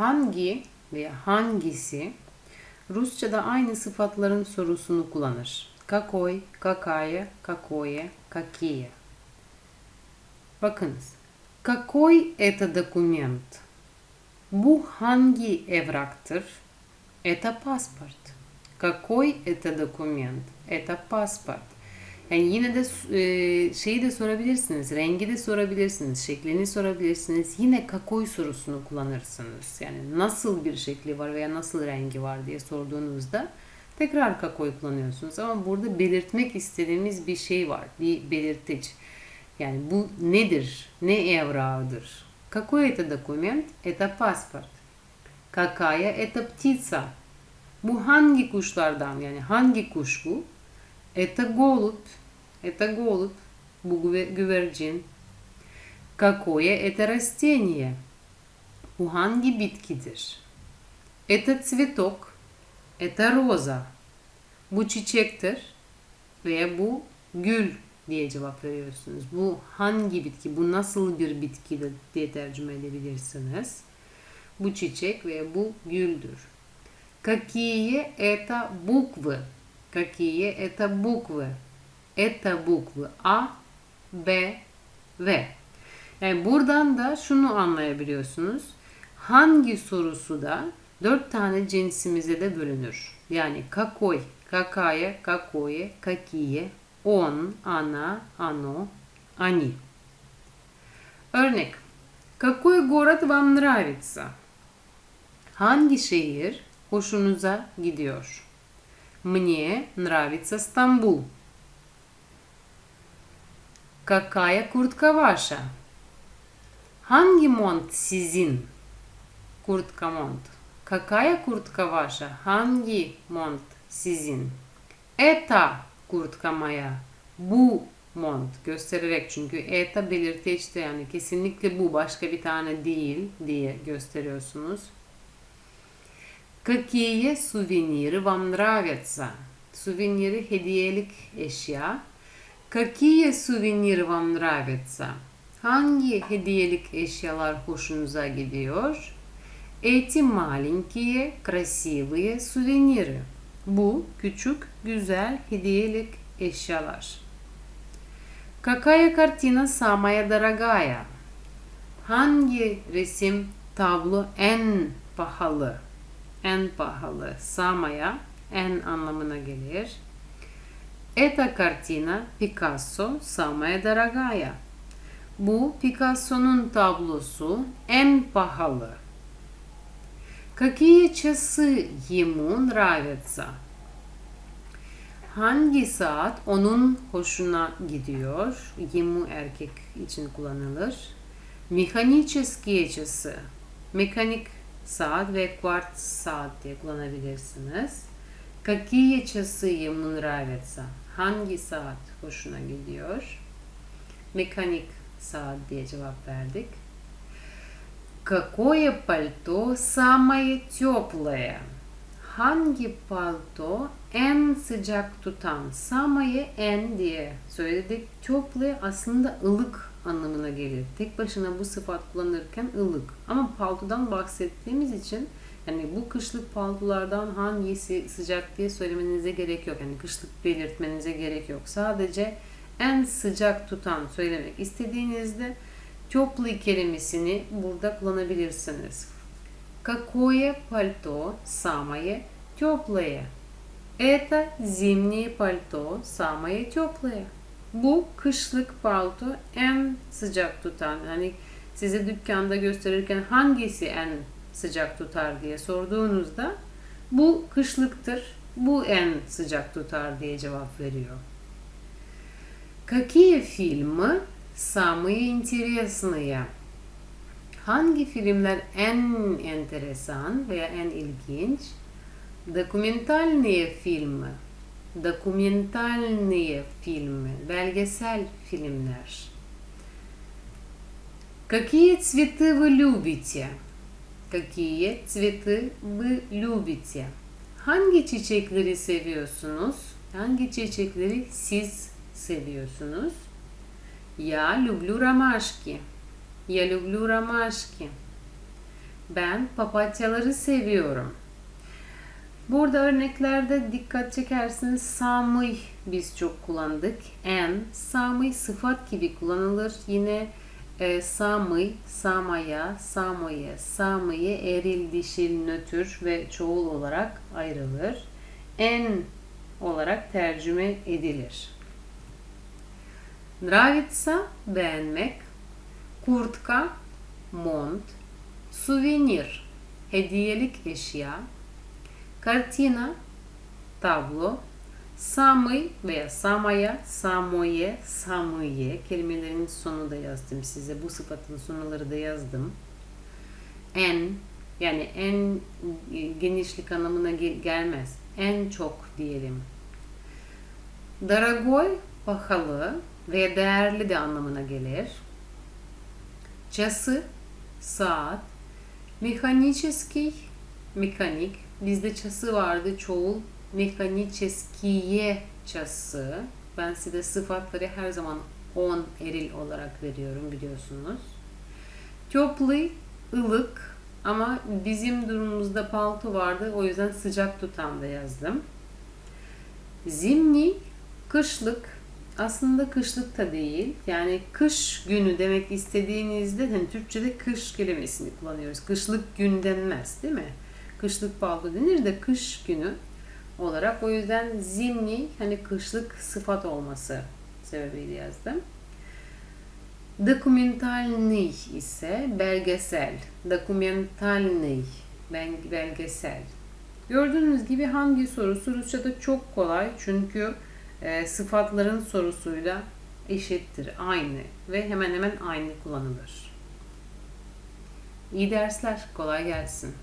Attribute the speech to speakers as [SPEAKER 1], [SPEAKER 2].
[SPEAKER 1] hangi veya hangisi Rusça'da aynı sıfatların sorusunu kullanır. Какой, какая, какое, какие. Bakınız. Какой это документ? Bu hangi evraktır? Это паспорт. Какой это документ? Это паспорт. Yani yine de e, şeyi de sorabilirsiniz, rengi de sorabilirsiniz, şeklini sorabilirsiniz. Yine kakoy sorusunu kullanırsınız. Yani nasıl bir şekli var veya nasıl rengi var diye sorduğunuzda tekrar kakoy kullanıyorsunuz. Ama burada belirtmek istediğimiz bir şey var, bir belirtiç. Yani bu nedir, ne evrağıdır? Какой это документ? Это паспорт. Какая это птица? Bu hangi kuşlardan yani hangi kuş bu? Это голубь. Это голубь. Bu güve- güvercin. Какое это растение? Bu hangi bitkidir? Это цветок. Это роза. Bu çiçektir. Veya bu gül diye cevap veriyorsunuz. Bu hangi bitki? Bu nasıl bir bitkidir diye tercüme edebilirsiniz. Bu çiçek veya bu güldür. Какие это буквы? Какие это буквы? Это буквы А, B, V. Yani buradan da şunu anlayabiliyorsunuz. Hangi sorusu da dört tane cinsimize de bölünür. Yani какой, какая, какое, какие, он, она, оно, они. Örnek. Какой город вам нравится? Hangi şehir hoşunuza gidiyor? Мне нравится Стамбул. Какая куртка ваша? Hangi mont sizin? Kurtka mont. Какая куртка ваша? Hangi mont sizin? Это kurtka моя. Bu mont göstererek çünkü eta belirteçte yani kesinlikle bu başka bir tane değil diye gösteriyorsunuz. Какие сувениры вам нравятся? Suveniri hediyelik eşya. Какие сувениры вам нравятся? Hangi hediyelik eşyalar hoşunuza gidiyor? Эти маленькие красивые сувениры. Bu küçük güzel hediyelik eşyalar. Какая картина самая дорогая? Hangi resim tablo en pahalı? En pahalı. Samaya en anlamına gelir. Эта картина Picasso самая дорогая. Bu Picasso'nun tablosu en pahalı. Какие часы ему нравятся? Hangi saat onun hoşuna gidiyor? Ему erkek için kullanılır. Mеханические часы. Mekanik saat ve kvart saat diye kullanabilirsiniz. Какие часы ему нравятся? Hangi saat hoşuna gidiyor? Mekanik saat diye cevap verdik. Какое пальто самое теплое? Hangi palto en sıcak tutan? Самое en diye söyledik. Теплое aslında ılık anlamına gelir. Tek başına bu sıfat kullanırken ılık. Ama paltodan bahsettiğimiz için yani bu kışlık paltolardan hangisi sıcak diye söylemenize gerek yok. Yani kışlık belirtmenize gerek yok. Sadece en sıcak tutan söylemek istediğinizde теплый kelimesini burada kullanabilirsiniz. Какое пальто самое теплое? Это зимнее пальто самое теплое. Bu kışlık palto en sıcak tutan. Hani size dükkanda gösterirken hangisi en sıcak tutar diye sorduğunuzda bu kışlıktır, bu en sıcak tutar diye cevap veriyor. Какие фильмы самые интересные? Hangi filmler en enteresan veya en ilginç? Dokumentalные filmi. Dokumentalные filmi. Belgesel filmler. Какие цветы вы любите? Какие цветы вы любите? Hangi çiçekleri seviyorsunuz? Hangi çiçekleri siz seviyorsunuz? Я люблю ромашки. Я люблю ромашки. Ben papatyaları seviyorum. Burada örneklerde dikkat çekerseniz samıy biz çok kullandık. En, samıy sıfat gibi kullanılır. Yine e, samıy, samaya, samoye, samıye eril, dişil, nötr ve çoğul olarak ayrılır. En olarak tercüme edilir. Nravitsa beğenmek, kurtka, mont, suvenir, hediyelik eşya, Kartina, tablo, Samı veya samaya, samoye, samıye kelimelerin sonu da yazdım size. Bu sıfatın sonları da yazdım. En yani en e, genişlik anlamına gelmez. En çok diyelim. Daragoy pahalı veya değerli de anlamına gelir. Çası saat. Mekaniçeski mekanik. Bizde çası vardı çoğul Mekaniçeskiye çası. Ben size sıfatları her zaman on eril olarak veriyorum biliyorsunuz. Köplü, ılık ama bizim durumumuzda palto vardı. O yüzden sıcak tutan da yazdım. Zimni, kışlık. Aslında kışlık da değil. Yani kış günü demek istediğinizde hani Türkçe'de kış kelimesini kullanıyoruz. Kışlık gün denmez değil mi? Kışlık palto denir de kış günü olarak. O yüzden zimni hani kışlık sıfat olması sebebiyle yazdım. Dokumentalny ise belgesel. Dokumentalny belgesel. Gördüğünüz gibi hangi sorusu Rusça'da çok kolay çünkü e, sıfatların sorusuyla eşittir, aynı ve hemen hemen aynı kullanılır. İyi dersler, kolay gelsin.